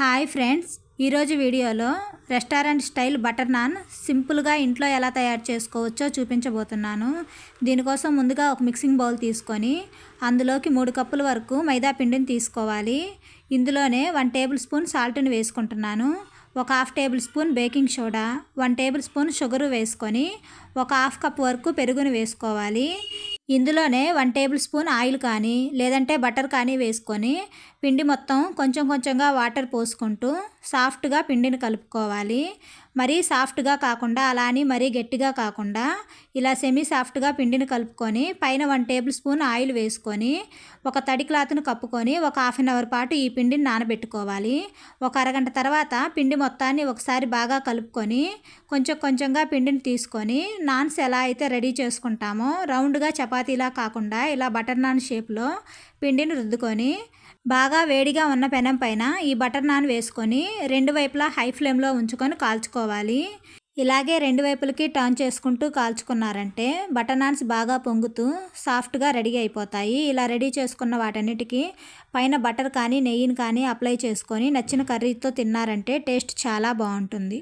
Hi friends. ఈరోజు వీడియోలో restaurant style butter non సింపుల్గా ఇంట్లో ఎలా తయారు చేసుకోవచ్చో చూపించబోతున్నాను. దీనికోసం ముందుగా ఒక మిక్సింగ్ బౌల్ తీసుకొని అందులోకి మూడు కప్పుల వరకు మైదా పిండిని తీసుకోవాలి. ఇందులోనే వన్ టేబుల్ స్పూన్ సాల్ట్ని వేసుకుంటున్నాను. ఒక half tablespoon baking soda one tablespoon sugar వేసుకొని ఒక హాఫ్ కప్ వరకు పెరుగును వేసుకోవాలి. ఇందులోనే వన్ టేబుల్ స్పూన్ ఆయిల్ కానీ లేదంటే బటర్ కానీ వేసుకొని పిండి మొత్తం కొంచెం కొంచెంగా వాటర్ పోసుకుంటూ సాఫ్ట్గా పిండిని కలుపుకోవాలి. మరీ సాఫ్ట్గా కాకుండా అలా అని మరీ గట్టిగా కాకుండా ఇలా సెమీ సాఫ్ట్గా పిండిని కలుపుకొని పైన వన్ టేబుల్ స్పూన్ ఆయిల్ వేసుకొని ఒక తడి క్లాత్ను కప్పుకొని ఒక హాఫ్ అన్ అవర్ పాటు ఈ పిండిని నానబెట్టుకోవాలి. ఒక అరగంట తర్వాత పిండి మొత్తాన్ని ఒకసారి బాగా కలుపుకొని కొంచెం కొంచెంగా పిండిని తీసుకొని నాన్స్ ఎలా అయితే రెడీ చేసుకుంటామో రౌండ్గా చపాతీలా కాకుండా ఇలా బటర్ నాన్ షేప్లో పిండిని రుద్దుకొని బాగా వేడిగా ఉన్న పెనం పైన ఈ బటర్ నాన్ వేసుకొని రెండు వైపులా హై ఫ్లేమ్లో ఉంచుకొని కాల్చుకోవాలి. ఇలాగే రెండు వైపులకి టర్న్ చేసుకుంటూ కాల్చుకున్నారంటే బటర్ నాన్స్ బాగా పొంగుతూ సాఫ్ట్గా రెడీ అయిపోతాయి. ఇలా రెడీ చేసుకున్న వాటన్నిటికీ పైన బటర్ కానీ నెయ్యిని కానీ అప్లై చేసుకొని నచ్చిన కర్రీతో తిన్నారంటే టేస్ట్ చాలా బాగుంటుంది.